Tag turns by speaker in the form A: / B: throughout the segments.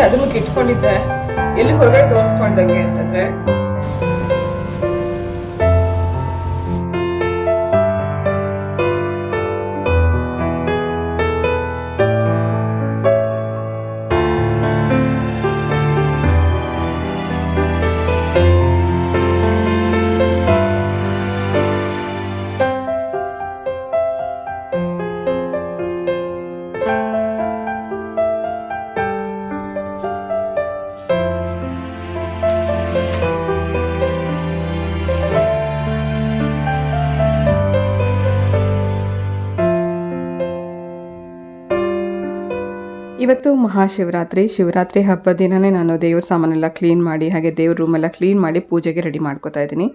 A: ಅದನ್ನು ಕಿಟ್ಕೊಂಡಿದ್ದೆ ಎಲ್ಲಿ ಹೊರಗಡೆ ತೋರಿಸ್ಕೊಂಡಂಗೆ ಅಂತಂದ್ರೆ ಇವತ್ತು ಮಹಾಶಿವರಾತ್ರಿ. ಶಿವರಾತ್ರಿ ಹಬ್ಬದ ದಿನವೇ ನಾನು ದೇವ್ರ ಸಾಮಾನೆಲ್ಲ ಕ್ಲೀನ್ ಮಾಡಿ, ಹಾಗೆ ದೇವ್ರ ರೂಮೆಲ್ಲ ಕ್ಲೀನ್ ಮಾಡಿ ಪೂಜೆಗೆ ರೆಡಿ ಮಾಡ್ಕೋತಾ ಇದ್ದೀನಿ.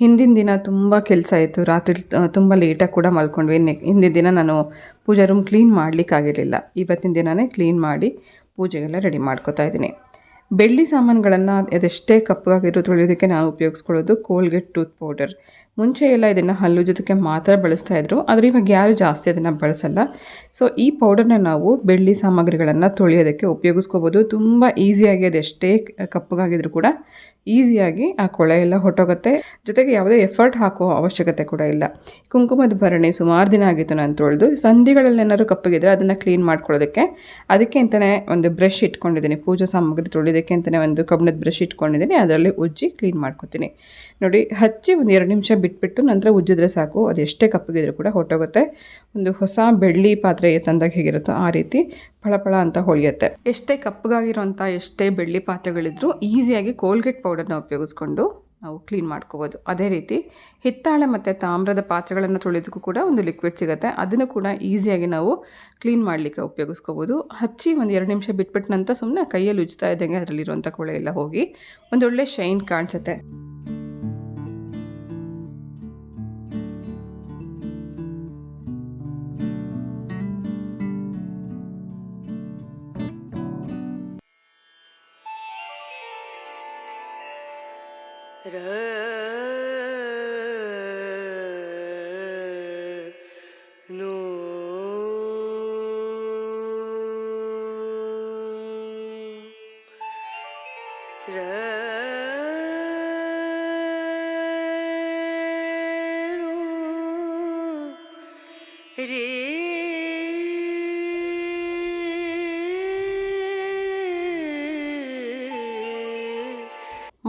A: ಹಿಂದಿನ ದಿನ ತುಂಬ ಕೆಲಸ ಇತ್ತು ರಾತ್ರಿ ತುಂಬ ಲೇಟಾಗಿ ಕೂಡ ಮಲ್ಕೊಂಡ್ವಿ. ನೆ ಹಿಂದಿನ ದಿನ ನಾನು ಪೂಜಾ ರೂಮ್ ಕ್ಲೀನ್ ಮಾಡಲಿಕ್ಕಾಗಿರಲಿಲ್ಲ. ಇವತ್ತಿನ ದಿನವೇ ಕ್ಲೀನ್ ಮಾಡಿ ಪೂಜೆಗೆಲ್ಲ ರೆಡಿ ಮಾಡ್ಕೋತಾ ಇದ್ದೀನಿ. ಬೆಳ್ಳಿ ಸಾಮಾನುಗಳನ್ನು ಅದೆಷ್ಟೇ ಕಪ್ಪಗಾಗಿರೋ ತೊಳೆಯೋದಕ್ಕೆ ನಾನು ಉಪಯೋಗಿಸ್ಕೊಳ್ಳೋದು ಕೋಲ್ಗೇಟ್ ಟೂತ್ ಪೌಡರ್ ಮುಂಚೆ ಎಲ್ಲ ಇದನ್ನು ಹಲ್ಲು ಜೊತೆಗೆ ಮಾತ್ರ ಬಳಸ್ತಾ ಇದ್ರು, ಆದರೆ ಇವಾಗ ಯಾರು ಜಾಸ್ತಿ ಅದನ್ನು ಬಳಸಲ್ಲ. ಸೊ ಈ ಪೌಡರ್ನ ನಾವು ಬೆಳ್ಳಿ ಸಾಮಗ್ರಿಗಳನ್ನು ತೊಳೆಯೋದಕ್ಕೆ ಉಪಯೋಗಿಸ್ಕೋಬೋದು. ತುಂಬ ಈಸಿಯಾಗಿ ಅದೆಷ್ಟೇ ಕಪ್ಪಗಾಗಿದ್ರು ಕೂಡ ಈಸಿಯಾಗಿ ಆ ಕೊಳೆ ಎಲ್ಲ ಹೊಟ್ಟೋಗುತ್ತೆ ಜೊತೆಗೆ ಯಾವುದೇ ಎಫರ್ಟ್ ಹಾಕೋ ಅವಶ್ಯಕತೆ ಕೂಡ ಇಲ್ಲ. ಕುಂಕುಮದ ಭರಣಿ ಸುಮಾರು ದಿನ ಆಗಿತ್ತು ನಾನು ತೊಳೆದು. ಸಂಧಿಗಳಲ್ಲಿ ಏನಾದ್ರು ಕಪ್ಪಗಿದ್ರೆ ಅದನ್ನು ಕ್ಲೀನ್ ಮಾಡ್ಕೊಳ್ಳೋದಕ್ಕೆ. ಅದಕ್ಕೆ ಅಂತಲೇ ಒಂದು ಬ್ರಷ್ ಇಟ್ಕೊಂಡಿದ್ದೀನಿ. ಪೂಜಾ ಸಾಮಗ್ರಿ ತೊಳೆಯೋದಕ್ಕೆ ಅಂತಲೇ ಒಂದು ಕಬ್ಬಿಣದ ಬ್ರಷ್ ಇಟ್ಕೊಂಡಿದ್ದೀನಿ. ಅದರಲ್ಲಿ ಉಜ್ಜಿ ಕ್ಲೀನ್ ಮಾಡ್ಕೊತೀನಿ. ನೋಡಿ, ಹಚ್ಚಿ ಒಂದು ಎರಡು ನಿಮಿಷ ಬಿಟ್ಬಿಟ್ಟು ನಂತರ ಉಜ್ಜಿದ್ರೆ ಸಾಕು. ಅದು ಕಪ್ಪಗಿದ್ರು ಕೂಡ ಹೊಟ್ಟೋಗುತ್ತೆ. ಒಂದು ಹೊಸ ಬೆಳ್ಳಿ ಪಾತ್ರೆ ತಂದಾಗ ಹೇಗಿರುತ್ತೋ ಆ ರೀತಿ ಫಳಫಳ ಅಂತ ಹೊಳೆಯುತ್ತೆ. ಎಷ್ಟೇ ಕಪ್ಪಗಾಗಿರೋಂಥ ಎಷ್ಟೇ ಬೆಳ್ಳಿ ಪಾತ್ರೆಗಳಿದ್ರೂ ಈಸಿಯಾಗಿ ಕೋಲ್ಗೇಟ್ ಪೌಡರ್ನ ಉಪಯೋಗಿಸ್ಕೊಂಡು ನಾವು ಕ್ಲೀನ್ ಮಾಡ್ಕೋಬೋದು. ಅದೇ ರೀತಿ ಹಿತ್ತಾಳೆ ಮತ್ತು ತಾಮ್ರದ ಪಾತ್ರೆಗಳನ್ನು ತೊಳೆಯೋದಕ್ಕೂ ಕೂಡ ಒಂದು ಲಿಕ್ವಿಡ್ ಸಿಗುತ್ತೆ. ಅದನ್ನು ಕೂಡ ಈಸಿಯಾಗಿ ನಾವು ಕ್ಲೀನ್ ಮಾಡಲಿಕ್ಕೆ ಉಪಯೋಗಿಸ್ಕೋಬೋದು. ಹಚ್ಚಿ ಒಂದು ಎರಡು ನಿಮಿಷ ಬಿಟ್ಬಿಟ್ಟು ನಂತರ ಸುಮ್ಮನೆ ಕೈಯಲ್ಲಿ ಉಜ್ತಾ ಇದ್ದಂಗೆ ಅದರಲ್ಲಿರುವಂಥ ಕೊಳೆ ಎಲ್ಲ ಹೋಗಿ ಒಂದೊಳ್ಳೆ ಶೈನ್ ಕಾಣಿಸುತ್ತೆ.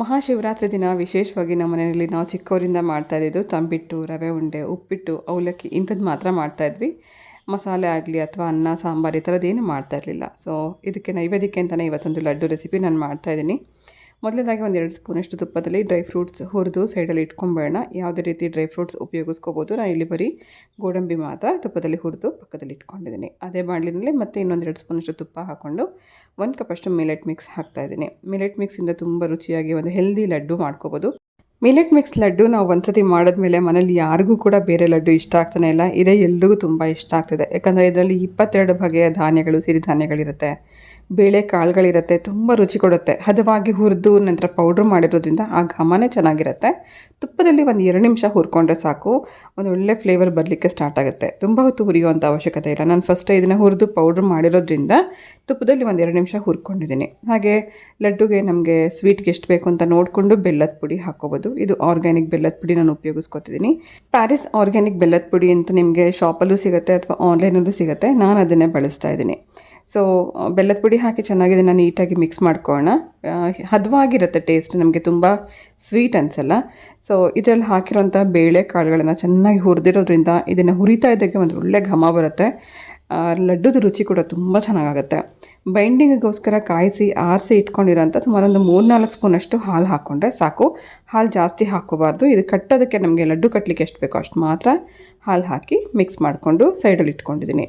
A: ಮಹಾಶಿವರಾತ್ರಿ ದಿನ ವಿಶೇಷವಾಗಿ ನಮ್ಮ ಮನೆಯಲ್ಲಿ ನಾವು ಚಿಕ್ಕವರಿಂದ ಮಾಡ್ತಾ ಇದ್ದಿದ್ದು ತಂಬಿಟ್ಟು, ರವೆ ಉಂಡೆ, ಉಪ್ಪಿಟ್ಟು, ಅವಲಕ್ಕಿ ಇಂಥದ್ದು ಮಾತ್ರ ಮಾಡ್ತಾ ಇದ್ವಿ. ಮಸಾಲೆ ಆಗಲಿ ಅಥವಾ ಅನ್ನ, ಸಾಂಬಾರು ಈ ಏನು ಮಾಡ್ತಾ ಇರಲಿಲ್ಲ. ಸೊ ಇದಕ್ಕೆ ನೈವೇದ್ಯಕ್ಕೆ ಅಂತಲೇ ಇವತ್ತೊಂದು ಲಡ್ಡು ರೆಸಿಪಿ ನಾನು ಮಾಡ್ತಾ ಇದ್ದೀನಿ. ಮೊದಲನೇದಾಗಿ ಒಂದು ಎರಡು ಸ್ಪೂನಷ್ಟು ತುಪ್ಪದಲ್ಲಿ ಡ್ರೈ ಫ್ರೂಟ್ಸ್ ಹುರಿದು ಸೈಡಲ್ಲಿ ಇಟ್ಕೊಂಬೇಡ ಯಾವುದೇ ರೀತಿ ಡ್ರೈ ಫ್ರೂಟ್ಸ್ ಉಪಯೋಗಿಸ್ಕೋಬೋದು. ನಾನು ಇಲ್ಲಿ ಬರೀ ಗೋಡಂಬಿ ಮಾತ್ರ ತುಪ್ಪದಲ್ಲಿ ಹುರಿದು ಪಕ್ಕದಲ್ಲಿ ಇಟ್ಕೊಂಡಿದ್ದೀನಿ. ಅದೇ ಬಾಣಲಿನಲ್ಲಿ ಮತ್ತೆ ಇನ್ನೊಂದು ಎರಡು ಸ್ಪೂನಷ್ಟು ತುಪ್ಪ ಹಾಕ್ಕೊಂಡು ಒಂದು ಕಪ್ಪಷ್ಟು ಮಿಲೆಟ್ ಮಿಕ್ಸ್ ಹಾಕ್ತಾಯಿದ್ದೀನಿ ಮಿಲೆಟ್ ಮಿಕ್ಸಿಂದ ತುಂಬ ರುಚಿಯಾಗಿ ಒಂದು ಹೆಲ್ದಿ ಲಡ್ಡು ಮಾಡ್ಕೋಬೋದು. ಮಿಲೆಟ್ ಮಿಕ್ಸ್ ಲಡ್ಡು ನಾವು ಒಂದ್ಸತಿ ಮಾಡಿದ್ಮೇಲೆ ಮನೇಲಿ ಯಾರಿಗೂ ಕೂಡ ಬೇರೆ ಲಡ್ಡು ಇಷ್ಟ ಆಗ್ತಾನೆ ಇಲ್ಲ. ಇದೇ ಎಲ್ರಿಗೂ ತುಂಬ ಇಷ್ಟ ಆಗ್ತಿದೆ. ಯಾಕಂದರೆ ಇದರಲ್ಲಿ ಇಪ್ಪತ್ತೆರಡು ಬಗೆಯ ಧಾನ್ಯಗಳು, ಸಿರಿಧಾನ್ಯಗಳಿರುತ್ತೆ. ಬೇಳೆ ಕಾಳುಗಳಿರುತ್ತೆ, ತುಂಬ ರುಚಿ ಕೊಡುತ್ತೆ. ಹದವಾಗಿ ಹುರಿದು ನಂತರ ಪೌಡ್ರ್ ಮಾಡಿರೋದ್ರಿಂದ ಆ ಘಮನೇ ಚೆನ್ನಾಗಿರುತ್ತೆ. ತುಪ್ಪದಲ್ಲಿ ಒಂದು ಎರಡು ನಿಮಿಷ ಹುರ್ಕೊಂಡ್ರೆ ಸಾಕು. ಒಂದು ಒಳ್ಳೆ ಫ್ಲೇವರ್ ಬರಲಿಕ್ಕೆ ಸ್ಟಾರ್ಟ್ ಆಗುತ್ತೆ. ತುಂಬ ಹೊತ್ತು ಹುರಿಯುವಂಥ ಅವಶ್ಯಕತೆ ಇಲ್ಲ. ನಾನು ಫಸ್ಟ್ ಇದನ್ನು ಹುರಿದು ಪೌಡ್ರ್ ಮಾಡಿರೋದ್ರಿಂದ ತುಪ್ಪದಲ್ಲಿ ಒಂದು ಎರಡು ನಿಮಿಷ ಹುರ್ಕೊಂಡಿದ್ದೀನಿ. ಹಾಗೆ ಲಡ್ಡುಗೆ ನಮಗೆ ಸ್ವೀಟ್ಗೆ ಎಷ್ಟು ಬೇಕು ಅಂತ ನೋಡಿಕೊಂಡು ಬೆಲ್ಲದ ಪುಡಿ ಹಾಕೋಬೋದು. ಇದು ಆರ್ಗ್ಯಾನಿಕ್ ಬೆಲ್ಲದ ಪುಡಿ ನಾನು ಉಪಯೋಗಿಸ್ಕೊತಿದ್ದೀನಿ. ಪ್ಯಾರಿಸ್ ಆರ್ಗ್ಯಾನಿಕ್ ಬೆಲ್ಲದ ಪುಡಿ ಅಂತ ನಿಮಗೆ ಶಾಪಲ್ಲೂ ಸಿಗುತ್ತೆ ಅಥವಾ ಆನ್ಲೈನಲ್ಲೂ ಸಿಗುತ್ತೆ. ನಾನು ಅದನ್ನೇ ಬಳಸ್ತಾ ಇದ್ದೀನಿ. ಸೊ ಬೆಲ್ಲದ ಪುಡಿ ಹಾಕಿ ಚೆನ್ನಾಗಿ ಇದನ್ನು ನೀಟಾಗಿ ಮಿಕ್ಸ್ ಮಾಡ್ಕೊಳ್ಳೋಣ ಹದವಾಗಿರುತ್ತೆ ಟೇಸ್ಟ್ ನಮಗೆ ತುಂಬ ಸ್ವೀಟ್ ಅನಿಸಲ್ಲ. ಸೊ ಇದರಲ್ಲಿ ಹಾಕಿರೋಂಥ ಬೇಳೆ ಕಾಳುಗಳನ್ನು ಚೆನ್ನಾಗಿ ಹುರಿದಿರೋದ್ರಿಂದ ಇದನ್ನು ಹುರಿತಾ ಇದ್ದಕ್ಕೆ ಒಂದು ಒಳ್ಳೆ ಘಮ ಬರುತ್ತೆ. ಲಡ್ಡುದ ರುಚಿ ಕೂಡ ತುಂಬ ಚೆನ್ನಾಗಾಗುತ್ತೆ. ಬೈಂಡಿಂಗಿಗೋಸ್ಕರ ಕಾಯಿಸಿ ಆರಿಸಿ ಇಟ್ಕೊಂಡಿರೋಂಥ ಸುಮಾರು ಒಂದು ಮೂರ್ನಾಲ್ಕು ಸ್ಪೂನಷ್ಟು ಹಾಲು ಹಾಕ್ಕೊಂಡ್ರೆ ಸಾಕು. ಹಾಲು ಜಾಸ್ತಿ ಹಾಕೋಬಾರ್ದು ಇದು ಕಟ್ಟೋದಕ್ಕೆ ನಮಗೆ ಲಡ್ಡು ಕಟ್ಟಲಿಕ್ಕೆ ಎಷ್ಟು ಬೇಕೋ ಅಷ್ಟು ಮಾತ್ರ ಹಾಲು ಹಾಕಿ ಮಿಕ್ಸ್ ಮಾಡಿಕೊಂಡು ಸೈಡಲ್ಲಿ ಇಟ್ಕೊಂಡಿದ್ದೀನಿ.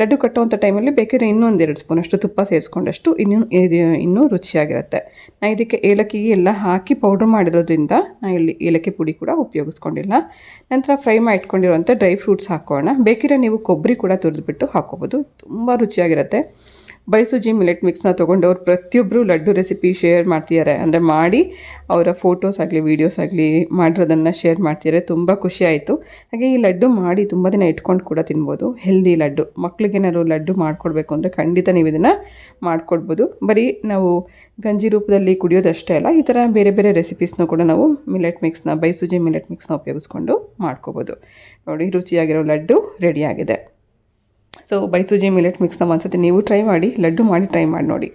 A: ಲಡ್ಡು ಕಟ್ಟುವಂಥ ಟೈಮಲ್ಲಿ ಬೇಕಿದ್ರೆ ಎರಡು ಸ್ಪೂನಷ್ಟು ತುಪ್ಪ ಸೇರಿಸ್ಕೊಂಡಷ್ಟು ಇನ್ನೂ ಇದು ಇನ್ನೂ ರುಚಿಯಾಗಿರುತ್ತೆ. ನಾನು ಇದಕ್ಕೆ ಏಲಕ್ಕಿ ಎಲ್ಲ ಹಾಕಿ ಪೌಡ್ರ್ ಮಾಡಿರೋದ್ರಿಂದ ನಾನು ಇಲ್ಲಿ ಏಲಕ್ಕಿ ಪುಡಿ ಕೂಡ ಉಪಯೋಗಿಸ್ಕೊಂಡಿಲ್ಲ. ನಂತರ ಫ್ರೈ ಮಾಡಿ ಇಟ್ಕೊಂಡಿರುವಂಥ ಡ್ರೈ ಫ್ರೂಟ್ಸ್ ಹಾಕೋಣ. ಬೇಕಿದ್ರೆ ನೀವು ಕೊಬ್ಬರಿ ಕೂಡ ತುರಿದ್ಬಿಟ್ಟು ಹಾಕೋಬೋದು ತುಂಬ ರುಚಿಯಾಗಿರುತ್ತೆ. ಬೈಸುಜಿ ಮಿಲೆಟ್ ಮಿಕ್ಸ್ನ ತೊಗೊಂಡು ಅವ್ರು ಪ್ರತಿಯೊಬ್ಬರು ಲಡ್ಡು ರೆಸಿಪಿ ಶೇರ್ ಮಾಡ್ತಿದ್ದಾರೆ ಅಂದರೆ ಮಾಡಿ ಅವರ ಫೋಟೋಸ್ ಆಗಲಿ ವೀಡಿಯೋಸ್ ಆಗಲಿ ಮಾಡಿರೋದನ್ನು ಶೇರ್ ಮಾಡ್ತಿದ್ದಾರೆ ತುಂಬ ಖುಷಿ ಆಯಿತು. ಹಾಗೆ ಈ ಲಡ್ಡು ಮಾಡಿ ತುಂಬ ದಿನ ಇಟ್ಕೊಂಡು ಕೂಡ ತಿನ್ಬೋದು. ಹೆಲ್ದಿ ಲಡ್ಡು. ಮಕ್ಳಿಗೇನಾದ್ರು ಲಡ್ಡು ಮಾಡಿಕೊಡ್ಬೇಕು ಅಂದರೆ ಖಂಡಿತ ನೀವು ಇದನ್ನು ಮಾಡಿಕೊಡ್ಬೋದು. ಬರೀ ನಾವು ಗಂಜಿ ರೂಪದಲ್ಲಿ ಕುಡಿಯೋದಷ್ಟೇ ಅಲ್ಲ, ಈ ಥರ ಬೇರೆ ಬೇರೆ ರೆಸಿಪೀಸ್ನೂ ಕೂಡ ನಾವು ಮಿಲೆಟ್ ಮಿಕ್ಸ್ನ ಬೈಸುಜಿ ಮಿಲೆಟ್ ಮಿಕ್ಸ್ನ ಉಪಯೋಗಿಸ್ಕೊಂಡು ಮಾಡ್ಕೋಬೋದು. ನೋಡಿ, ರುಚಿಯಾಗಿರೋ ಲಡ್ಡು ರೆಡಿಯಾಗಿದೆ ಸೊ ಬೈಸೂಜಿ ಮಿಲೆಟ್ ಮಿಕ್ಸ್ನ ಒಂದ್ಸತಿ ನೀವು ಟ್ರೈ ಮಾಡಿ ಲಡ್ಡು ಮಾಡಿ ಟ್ರೈ ಮಾಡಿ ನೋಡಿ.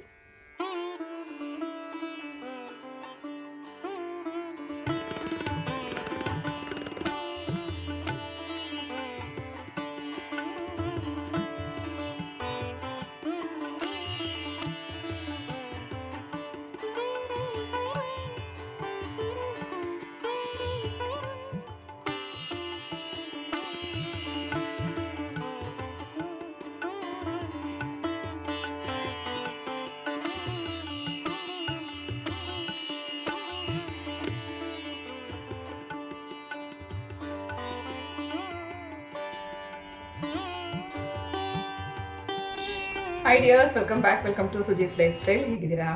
A: Hi dears welcome back welcome to Suji's lifestyle ಹೇಗಿದ್ದೀರಾ?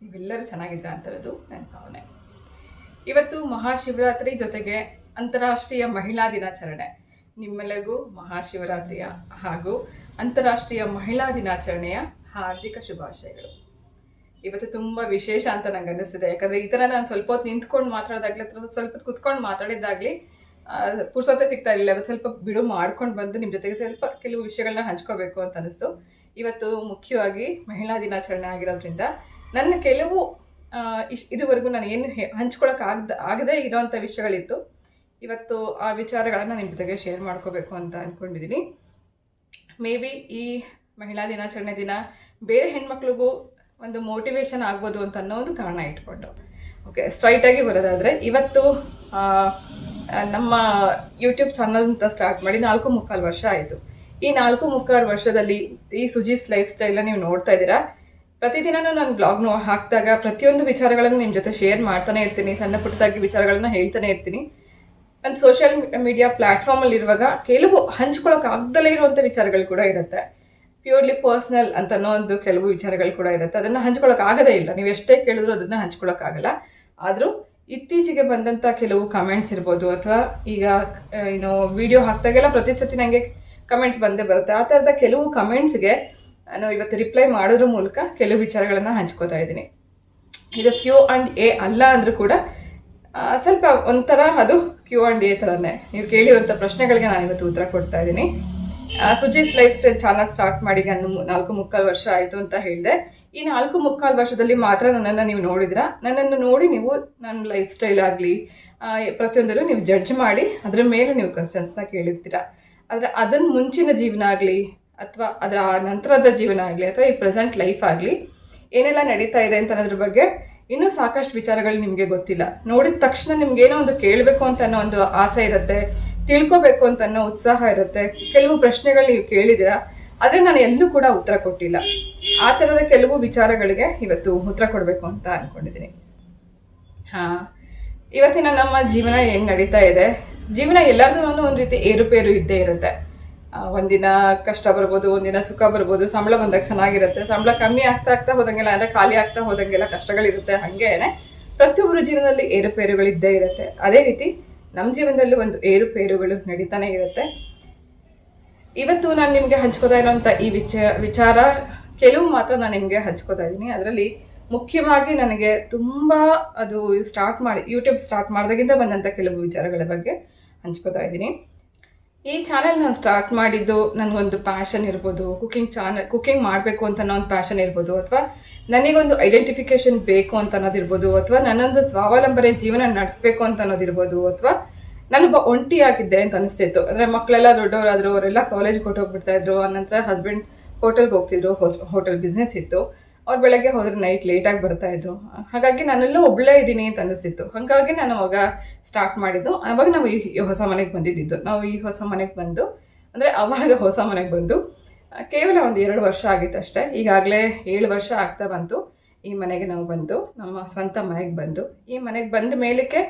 A: ನೀವೆಲ್ಲರೂ ಚೆನ್ನಾಗಿದ್ದೀರಾ ಅಂತಿರೋದು ನನ್ನ ಭಾವನೆ. ಇವತ್ತು ಮಹಾಶಿವರಾತ್ರಿ ಜೊತೆಗೆ ಅಂತಾರಾಷ್ಟ್ರೀಯ ಮಹಿಳಾ ದಿನಾಚರಣೆ. ನಿಮ್ಮೆಲ್ಲರಿಗೂ ಮಹಾಶಿವರಾತ್ರಿಯ ಹಾಗೂ ಅಂತಾರಾಷ್ಟ್ರೀಯ ಮಹಿಳಾ ದಿನಾಚರಣೆಯ ಹಾರ್ದಿಕ ಶುಭಾಶಯಗಳು. ಇವತ್ತು ತುಂಬ ವಿಶೇಷ ಅಂತ ನಂಗೆ ಅನ್ನಿಸ್ತಿದೆ. ಯಾಕಂದರೆ ಈ ಥರ ನಾನು ಸ್ವಲ್ಪ ಹೊತ್ತು ನಿಂತ್ಕೊಂಡು ಮಾತಾಡೋದಾಗಲಿ ಅಥವಾ ಸ್ವಲ್ಪ ಹೊತ್ತು ಕುತ್ಕೊಂಡು ಮಾತಾಡಿದ್ದಾಗಲಿ ಪುರ್ಸೊತ್ತೆ ಸಿಗ್ತಾ ಇರಲಿಲ್ಲ. ಇವತ್ತು ಸ್ವಲ್ಪ ಬಿಡು ಮಾಡ್ಕೊಂಡು ಬಂದು ನಿಮ್ಮ ಜೊತೆಗೆ ಸ್ವಲ್ಪ ಕೆಲವು ವಿಷಯಗಳನ್ನ ಹಂಚ್ಕೋಬೇಕು ಅಂತ ಅನಿಸ್ತು ಇವತ್ತು ಮುಖ್ಯವಾಗಿ ಮಹಿಳಾ ದಿನಾಚರಣೆ ಆಗಿರೋದ್ರಿಂದ ನನ್ನ ಕೆಲವು ಇಶ್, ಇದುವರೆಗೂ ನಾನು ಏನು ಹಂಚ್ಕೊಳಕ್ಕೆ ಆಗದ ಇರೋವಂಥ ವಿಷಯಗಳಿತ್ತು. ಇವತ್ತು ಆ ವಿಚಾರಗಳನ್ನು ನಿಮ್ಮ ಜೊತೆಗೆ ಶೇರ್ ಮಾಡ್ಕೋಬೇಕು ಅಂತ ಅಂದ್ಕೊಂಡಿದ್ದೀನಿ ಮೇ ಬಿ ಈ ಮಹಿಳಾ ದಿನಾಚರಣೆ ದಿನ ಬೇರೆ ಹೆಣ್ಮಕ್ಳಿಗೂ ಒಂದು ಮೋಟಿವೇಶನ್ ಆಗ್ಬೋದು ಅಂತ ಅನ್ನೋ ಒಂದು ಕಾರಣ ಇಟ್ಕೊಂಡು. ಓಕೆ ಸ್ಟ್ರೈಟಾಗಿ ಬರೋದಾದರೆ ಇವತ್ತು ನಮ್ಮ ಯೂಟ್ಯೂಬ್ ಚಾನಲ್ ಅಂತ ಸ್ಟಾರ್ಟ್ ಮಾಡಿ ನಾಲ್ಕು ಮುಕ್ಕಾಲು ವರ್ಷ ಆಯಿತು. ಈ ನಾಲ್ಕು ಮುಕ್ಕಾರು ವರ್ಷದಲ್ಲಿ ಈ ಸುಜೀಸ್ ಲೈಫ್ ಸ್ಟೈಲ್ನ ನೀವು ನೋಡ್ತಾ ಇದ್ದೀರಾ? ಪ್ರತಿದಿನನೂ ನಾನು ಬ್ಲಾಗ್ ನೋ ಹಾಕಿದಾಗ ಪ್ರತಿಯೊಂದು ವಿಚಾರಗಳನ್ನು ನಿಮ್ಮ ಜೊತೆ ಶೇರ್ ಮಾಡ್ತಾನೆ ಇರ್ತೀನಿ, ಸಣ್ಣ ಪುಟ್ಟದಾಗಿ ವಿಚಾರಗಳನ್ನ ಹೇಳ್ತಾನೆ ಇರ್ತೀನಿ. ನನ್ನ ಸೋಷಿಯಲ್ ಮೀಡಿಯಾ ಪ್ಲ್ಯಾಟ್ಫಾರ್ಮಲ್ಲಿ ಇರುವಾಗ ಕೆಲವು ಹಂಚ್ಕೊಳ್ಳೋಕ್ಕಾಗ್ದಲೇ ಇರುವಂಥ ವಿಚಾರಗಳು ಕೂಡ ಇರುತ್ತೆ. ಪ್ಯೂರ್ಲಿ ಪರ್ಸ್ನಲ್ ಅನ್ನೋ ಒಂದು ಕೆಲವು ವಿಚಾರಗಳು ಕೂಡ ಇರುತ್ತೆ. ಅದನ್ನು ಹಂಚ್ಕೊಳ್ಳೋಕ್ಕಾಗದೇ ಇಲ್ಲ. ನೀವು ಎಷ್ಟೇ ಕೇಳಿದ್ರು ಅದನ್ನು ಹಂಚ್ಕೊಳ್ಳೋಕ್ಕಾಗಲ್ಲ ಆದರೂ ಇತ್ತೀಚೆಗೆ ಬಂದಂಥ ಕೆಲವು ಕಮೆಂಟ್ಸ್ ಇರ್ಬೋದು ಅಥವಾ ಈಗ ಏನು ವಿಡಿಯೋ ಹಾಕಿದಾಗೆಲ್ಲ ಪ್ರತಿ ಸತಿ ನನಗೆ ಕಮೆಂಟ್ಸ್ ಬಂದೇ ಬರುತ್ತೆ. ಆ ಥರದ ಕೆಲವು ಕಮೆಂಟ್ಸ್ಗೆ ನಾನು ಇವತ್ತು ರಿಪ್ಲೈ ಮಾಡೋದ್ರ ಮೂಲಕ ಕೆಲವು ವಿಚಾರಗಳನ್ನು ಹಂಚ್ಕೋತಾ ಇದ್ದೀನಿ. ಇದು ಕ್ಯೂ ಆ್ಯಂಡ್ ಎ ಅಲ್ಲ ಅಂದರೂ ಕೂಡ ಸ್ವಲ್ಪ ಒಂಥರ ಅದು ಕ್ಯೂ ಆ್ಯಂಡ್ ಎ ಥರನೇ. ನೀವು ಕೇಳಿರುವಂಥ ಪ್ರಶ್ನೆಗಳಿಗೆ ನಾನು ಇವತ್ತು ಉತ್ತರ ಕೊಡ್ತಾ ಇದ್ದೀನಿ. Suji's lifestyle channel start ಮಾಡಿ ನಾನು ನಾಲ್ಕು ಮುಕ್ಕಾಲು ವರ್ಷ ಆಯಿತು ಅಂತ ಹೇಳಿದೆ. ಈ ನಾಲ್ಕು ಮುಕ್ಕಾಲು ವರ್ಷದಲ್ಲಿ ಮಾತ್ರ ನನ್ನನ್ನು ನೀವು ನೋಡಿದ್ರ? ನನ್ನನ್ನು ನೋಡಿ ನೀವು ನನ್ನ ಲೈಫ್ ಸ್ಟೈಲ್ ಆಗಲಿ ಪ್ರತಿಯೊಂದರೂ ನೀವು ಜಡ್ಜ್ ಮಾಡಿ, ಅದರ ಮೇಲೆ ನೀವು ಕ್ವಶನ್ಸ್ನ ಕೇಳಿರ್ತೀರ? ಆದರೆ ಅದನ್ನ ಮುಂಚಿನ ಜೀವನ ಆಗಲಿ ಅಥವಾ ಅದರ ನಂತರದ ಜೀವನ ಆಗಲಿ ಅಥವಾ ಈ ಪ್ರೆಸೆಂಟ್ ಲೈಫ್ ಆಗಲಿ ಏನೆಲ್ಲ ನಡೀತಾ ಇದೆ ಅಂತ ಅನ್ನೋದ್ರ ಬಗ್ಗೆ ಇನ್ನೂ ಸಾಕಷ್ಟು ವಿಚಾರಗಳು ನಿಮಗೆ ಗೊತ್ತಿಲ್ಲ. ನೋಡಿದ ತಕ್ಷಣ ನಿಮ್ಗೆ ಏನೋ ಒಂದು ಕೇಳಬೇಕು ಅಂತ ಅನ್ನೋ ಒಂದು ಆಸೆ ಇರುತ್ತೆ, ತಿಳ್ಕೊಬೇಕು ಅಂತ ಅನ್ನೋ ಉತ್ಸಾಹ ಇರುತ್ತೆ. ಕೆಲವು ಪ್ರಶ್ನೆಗಳು ನೀವು ಕೇಳಿದಿರಾ, ಆದರೆ ನಾನು ಎಲ್ಲೂ ಕೂಡ ಉತ್ತರ ಕೊಟ್ಟಿಲ್ಲ. ಆ ಥರದ ಕೆಲವು ವಿಚಾರಗಳಿಗೆ ಇವತ್ತು ಉತ್ತರ ಕೊಡಬೇಕು ಅಂತ ಅಂದ್ಕೊಂಡಿದ್ದೀನಿ ಹಾಂ, ಇವತ್ತಿನ ನಮ್ಮ ಜೀವನ ಏನು ನಡೀತಾ ಇದೆ? ಜೀವನ ಎಲ್ಲರದ್ದು ಒಂದು ರೀತಿ ಏರುಪೇರು ಇದ್ದೇ ಇರುತ್ತೆ. ಒಂದಿನ ಕಷ್ಟ ಬರ್ಬೋದು, ಒಂದಿನ ಸುಖ ಬರ್ಬೋದು, ಸಂಬಳ ಬಂದಾಗ ಚೆನ್ನಾಗಿರುತ್ತೆ. ಸಂಬಳ ಕಮ್ಮಿ ಆಗ್ತಾ ಆಗ್ತಾ ಹೋದಂಗೆಲ್ಲ, ಅಂದರೆ ಖಾಲಿ ಆಗ್ತಾ ಹೋದಂಗೆಲ್ಲ ಕಷ್ಟಗಳಿರುತ್ತೆ, ಹಾಗೇನೆ. ಪ್ರತಿಯೊಬ್ಬರ ಜೀವನದಲ್ಲಿ ಏರುಪೇರುಗಳು ಇದ್ದೇ ಇರುತ್ತೆ. ಅದೇ ರೀತಿ ನಮ್ಮ ಜೀವನದಲ್ಲಿ ಒಂದು ಏರುಪೇರುಗಳು ನಡೀತಾನೆ ಇರುತ್ತೆ. ಇವತ್ತು ನಾನು ನಿಮಗೆ ಹಂಚ್ಕೋತಾ ಇರೋಂಥ ಈ ವಿಚ, ವಿಚಾರ ಕೆಲವು ಮಾತ್ರ ನಾನು ನಿಮಗೆ ಹಂಚ್ಕೋತಾ ಇದ್ದೀನಿ. ಅದರಲ್ಲಿ ಮುಖ್ಯವಾಗಿ ನನಗೆ ತುಂಬ ಅದು ಸ್ಟಾರ್ಟ್ ಮಾಡಿ ಯೂಟ್ಯೂಬ್ ಸ್ಟಾರ್ಟ್ ಮಾಡಿದಾಗಿಂದ ಬಂದಂಥ ಕೆಲವು ವಿಚಾರಗಳ ಬಗ್ಗೆ. ಹಂಚ್ಕೋತಾ ಇದ್ದೀನಿ. ಈ ಚಾನೆಲ್ ನಾನು ಸ್ಟಾರ್ಟ್ ಮಾಡಿದ್ದು ನನಗೊಂದು ಪ್ಯಾಷನ್ ಇರ್ಬೋದು ಕುಕಿಂಗ್ ಚಾನಲ್ ಕುಕಿಂಗ್ ಮಾಡಬೇಕು ಅಂತ ಅನ್ನೋ ಒಂದು ಪ್ಯಾಷನ್ ಇರ್ಬೋದು, ಅಥವಾ ನನಗೊಂದು ಐಡೆಂಟಿಫಿಕೇಶನ್ ಬೇಕು ಅಂತ ಅನ್ನೋದಿರ್ಬೋದು ಅಥವಾ ನನ್ನೊಂದು ಸ್ವಾವಲಂಬನೆ ಜೀವನ ನಡೆಸಬೇಕು ಅಂತ ಅನ್ನೋದಿರ್ಬೋದು ಅಥವಾ ನಾನೊಬ್ಬ ಒಂಟಿಯಾಗಿದ್ದೆ ಅಂತ ಅನಿಸ್ತಿತ್ತು. ಅಂದರೆ ಮಕ್ಕಳೆಲ್ಲ ದೊಡ್ಡವರಾದರು, ಅವರೆಲ್ಲ ಕಾಲೇಜ್ಗೆ ಹೊಟ್ಟೋಗ್ಬಿಡ್ತಾಯಿದ್ರು ಆನಂತರ ಹಸ್ಬೆಂಡ್ ಹೋಟೆಲ್ಗೆ ಹೋಗ್ತಿದ್ರು ಹೋಟೆಲ್ ಬಿಸ್ನೆಸ್ ಇತ್ತು. ಅವ್ರು ಬೆಳಗ್ಗೆ ಹೋದ್ರೆ ನೈಟ್ ಲೇಟಾಗಿ ಬರ್ತಾ ಇದ್ರು. ಹಾಗಾಗಿ ನಾನೆಲ್ಲೂ ಒಬ್ಬಳೇ ಇದ್ದೀನಿ ಅಂತ ಅನಿಸಿತ್ತು. ಹಾಗಾಗಿ ನಾನು ಅವಾಗ ಸ್ಟಾರ್ಟ್ ಮಾಡಿದ್ದು. ಅವಾಗ ನಾವು ಈ ಹೊಸ ಮನೆಗೆ ಬಂದಿದ್ದಿದ್ದು ನಾವು ಈ ಹೊಸ ಮನೆಗೆ ಬಂದು, ಅಂದರೆ ಅವಾಗ ಹೊಸ ಮನೆಗೆ ಬಂದು ಕೇವಲ ಒಂದು ಎರಡು ವರ್ಷ ಆಗಿತ್ತು ಅಷ್ಟೇ. ಈಗಾಗಲೇ ಏಳು ವರ್ಷ ಆಗ್ತಾ ಬಂತು. ಈ ಮನೆಗೆ ನಾವು ಬಂದು, ನಮ್ಮ ಸ್ವಂತ ಮನೆಗೆ ಬಂದು, ಈ ಮನೆಗೆ ಬಂದ ಮೇಲಕ್ಕೆ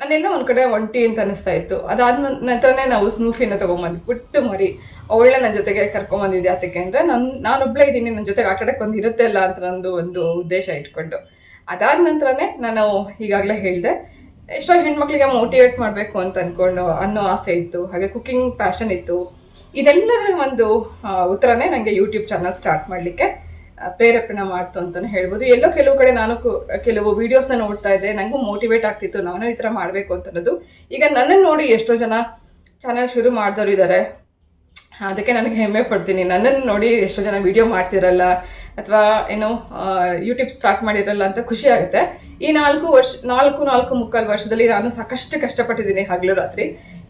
A: ನಾನೆಲ್ಲ ಒಂದು ಕಡೆ ಒಂಟಿ ಅಂತ ಅನಿಸ್ತಾ ಇತ್ತು. ಅದಾದ ನಂತರನೇ ನಾವು ಸ್ನೂಫಿನ ತೊಗೊಂಬಂದ್ವಿ. ಬಿಟ್ಟು ಮರಿ ಅವಳನ್ನ ನನ್ನ ಜೊತೆಗೆ ಕರ್ಕೊಂಬಂದಿದ್ದೆ ಅದಕ್ಕೆ ಅಂದರೆ ನಾನು, ನಾನೊಬ್ಳೇ ಇದ್ದೀನಿ ನನ್ನ ಜೊತೆಗೆ ಆಟಾಡಕ್ಕೆ ಒಂದು ಇರುತ್ತೆ ಅಲ್ಲ ಅಂತ ನಂದು ಒಂದು ಉದ್ದೇಶ ಇಟ್ಕೊಂಡು. ಅದಾದ ನಂತರನೇ ನಾನು ಈಗಾಗಲೇ ಹೇಳಿದೆ, ಎಷ್ಟೋ ಹೆಣ್ಮಕ್ಳಿಗೆ ಮೋಟಿವೇಟ್ ಮಾಡಬೇಕು ಅಂತ ಅಂದ್ಕೊಂಡು ಅನ್ನೋ ಆಸೆ ಇತ್ತು. ಹಾಗೆ ಕುಕ್ಕಿಂಗ್ ಪ್ಯಾಷನ್ ಇತ್ತು. ಇದೆಲ್ಲದರ ಒಂದು ಉತ್ತರನೇ ನನಗೆ ಯೂಟ್ಯೂಬ್ ಚಾನಲ್ ಸ್ಟಾರ್ಟ್ ಮಾಡಲಿಕ್ಕೆ. ಪ್ರೇರೇಪಣೆ ಮಾಡ್ತು ಅಂತಲೇ ಹೇಳ್ಬೋದು. ಎಲ್ಲೋ ಕೆಲವು ಕಡೆ ನಾನು ಕೆಲವು ವಿಡಿಯೋಸ್ನ ನೋಡ್ತಾ ಇದ್ದೆ. ನನಗೂ ಮೋಟಿವೇಟ್ ಆಗ್ತಿತ್ತು. ನಾನು ಈ ಥರ ಮಾಡಬೇಕು ಅಂತ ಅನ್ನೋದು ಈಗ ನನ್ನನ್ನು ನೋಡಿ ಎಷ್ಟೋ ಜನ ಚಾನಲ್ ಶುರು ಮಾಡಿದವರು ಇದ್ದಾರೆ ಅದಕ್ಕೆ ನನಗೆ ಹೆಮ್ಮೆ ಪಡ್ತೀನಿ. ನನ್ನನ್ನು ನೋಡಿ ಎಷ್ಟೋ ಜನ ವಿಡಿಯೋ ಮಾಡ್ತಿರಲ್ಲ ಅಥವಾ ಏನು ಯೂಟ್ಯೂಬ್ ಸ್ಟಾರ್ಟ್ ಮಾಡಿರಲ್ಲ ಅಂತ ಖುಷಿ ಆಗುತ್ತೆ. ಈ ನಾಲ್ಕು ವರ್ಷ, ನಾಲ್ಕು ನಾಲ್ಕು ಮುಕ್ಕಾಲು ವರ್ಷದಲ್ಲಿ ನಾನು ಸಾಕಷ್ಟು ಕಷ್ಟಪಟ್ಟಿದ್ದೀನಿ ಹಗಲು ರಾತ್ರಿ.